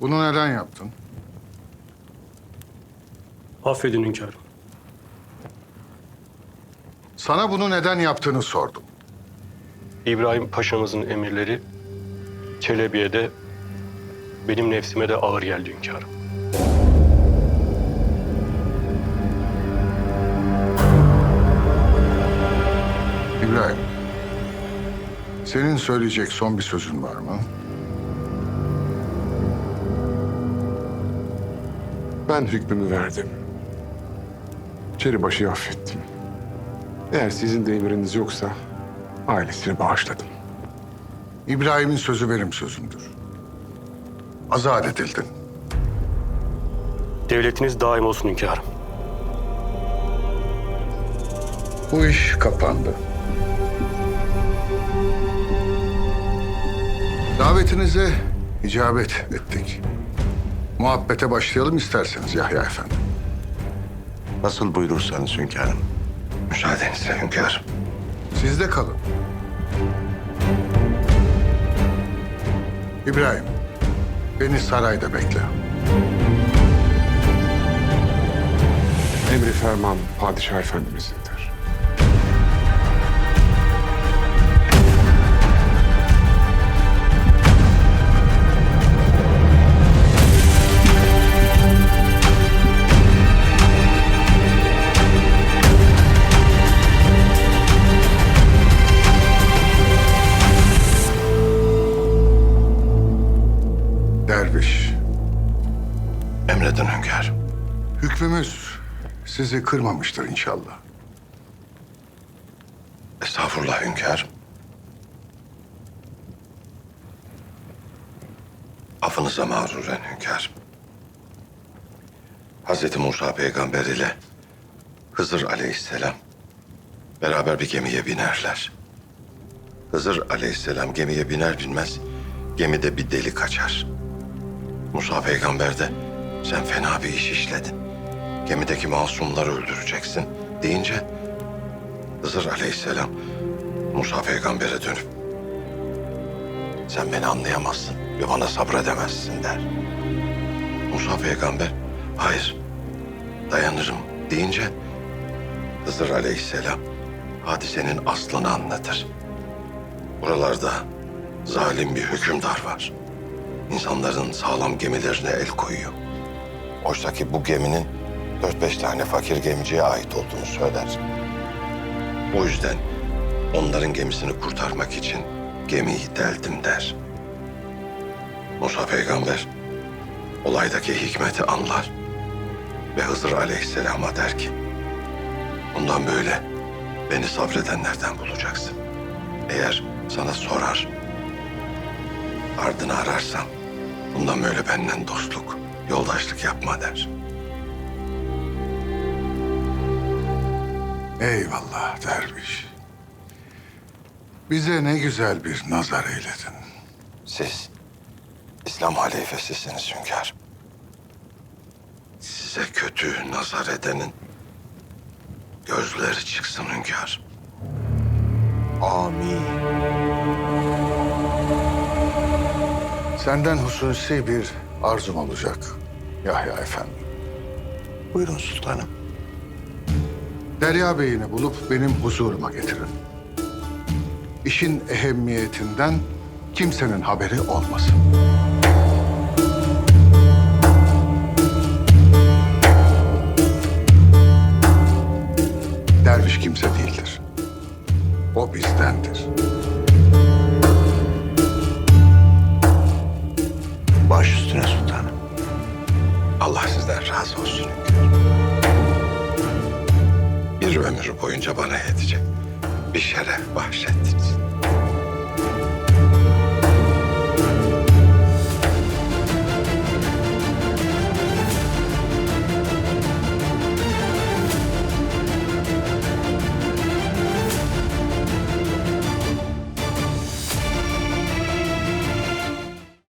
Bunu neden yaptın? Affedin hünkârım. Sana bunu neden yaptığını sordum. İbrahim Paşa'mızın emirleri Çelebi'ye de benim nefsime de ağır geldi hünkârım. İbrahim, senin söyleyecek son bir sözün var mı? Ben hükmümü verdim. Çeribaşı'yı affettim. Eğer sizin de emriniz yoksa ailesini bağışladım. İbrahim'in sözü benim sözümdür. Azat edildin. Devletiniz daim olsun hünkârım. Bu iş kapandı. Davetinize icabet ettik. Muhabbete başlayalım isterseniz Yahya Efendi. Nasıl buyurursanız hünkârım. Müsaadenizle hünkârım. Siz de kalın. İbrahim, beni sarayda bekle. Emri ferman padişah efendimizindir. Derviş, Emredin hünkârım. hükmümüz sizi kırmamıştır inşallah. Estağfurullah hünkârım. Affınıza mağruren hünkârım. Hazreti Musa peygamber ile Hızır aleyhisselam beraber bir gemiye binerler. Hızır aleyhisselam gemiye biner binmez gemide bir delik açar. Musa peygamber de sen fena bir iş işledin. Gemideki masumları öldüreceksin deyince Hızır aleyhisselam Musa peygambere dönüp sen beni anlayamazsın ve bana sabredemezsin der. Musa peygamber hayır dayanırım deyince Hızır aleyhisselam hadisenin aslını anlatır. Buralarda zalim bir hükümdar var. İnsanların sağlam gemilerine el koyuyor. Oysa ki bu geminin dört beş tane fakir gemiciye ait olduğunu söyler. O yüzden onların gemisini kurtarmak için gemiyi deldim der. Musa peygamber olaydaki hikmeti anlar ve Hızır aleyhisselama der ki bundan böyle beni sabredenlerden bulacaksın. Eğer sana sorar ardını ararsam bundan böyle benden dostluk, yoldaşlık yapma der. Eyvallah derviş. Bize ne güzel bir nazar eyledin. Siz İslam halifesisiniz hünkârım. Size kötü nazar edenin gözleri çıksın hünkârım. Amin. Senden hususi bir arzum olacak Yahya Efendi. Buyurun sultanım. Derya Bey'ini bulup benim huzuruma getirin. İşin ehemmiyetinden kimsenin haberi olmasın. Derviş kimse değildir. O bizdendir. Baş üstüne sultanım. Allah sizden razı olsun. Bir ömür boyunca bana yetecek bir şeref bahşettiniz.